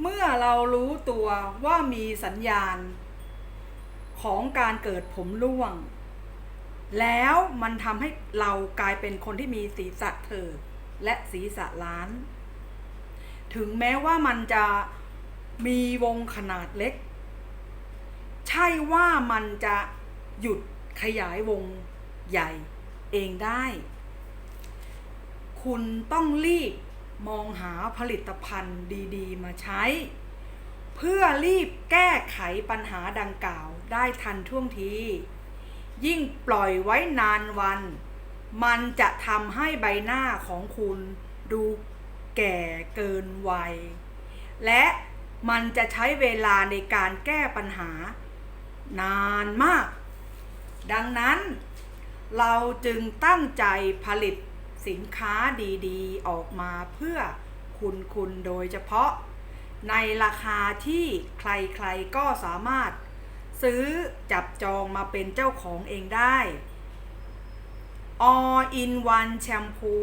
เมื่อเรารู้ตัวว่ามีสัญญาณ ของการเกิดผมร่วง แล้วมันทำให้เรากลายเป็นคนที่มีศีรษะเถิดและศีรษะล้าน ถึงแม้ว่ามันจะมีวงขนาดเล็ก ใช่ว่ามันจะหยุดขยายวงใหญ่เองได้ คุณต้องรีบ มองหาผลิตภัณฑ์ดีๆ มาใช้ เพื่อรีบแก้ไขปัญหาดังกล่าวได้ทันท่วงที ยิ่งปล่อยไว้นานวัน มันจะทำให้ใบหน้าของคุณดูแก่เกินวัย และมันจะใช้เวลาในการแก้ปัญหา นานมาก ดังนั้น เราจึงตั้งใจผลิต สินค้าดีๆ ออกมาเพื่อคุณคุณโดยเฉพาะ ในราคาที่ใครๆก็สามารถ ซื้อจับจองมาเป็นเจ้าของเองได้ All in one แชมพู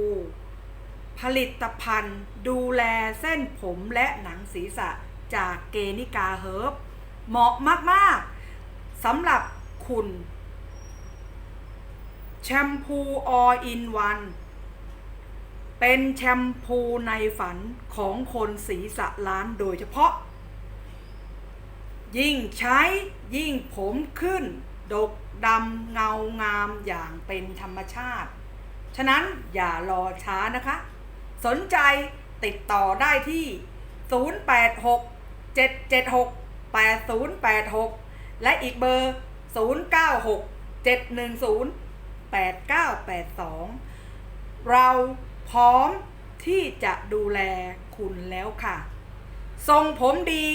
ผลิตภัณฑ์ดูแลเส้นผมและหนังศีรษะจากเกนิกาเฮิร์บเหมาะมากๆสำหรับคุณแชมพู All in One เป็นแชมพูในฝันของคนศีรษะล้านโดยเฉพาะ ยิ่งใช้ยิ่งผมขึ้น ดกดำเงางามอย่างเป็นธรรมชาติ ฉะนั้นอย่ารอช้านะคะ สนใจติดต่อได้ที่ 086 776 8086 และอีกเบอร์ 096 710 8982 เรา พร้อมที่จะดูแลคุณแล้วค่ะ ทรงผมดี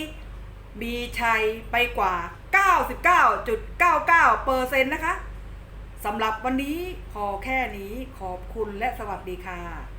มีชัยไปกว่า 99.99%เปอร์เซ็นต์นะคะสำหรับวันนี้พอแค่นี้ขอบคุณและสวัสดีค่ะ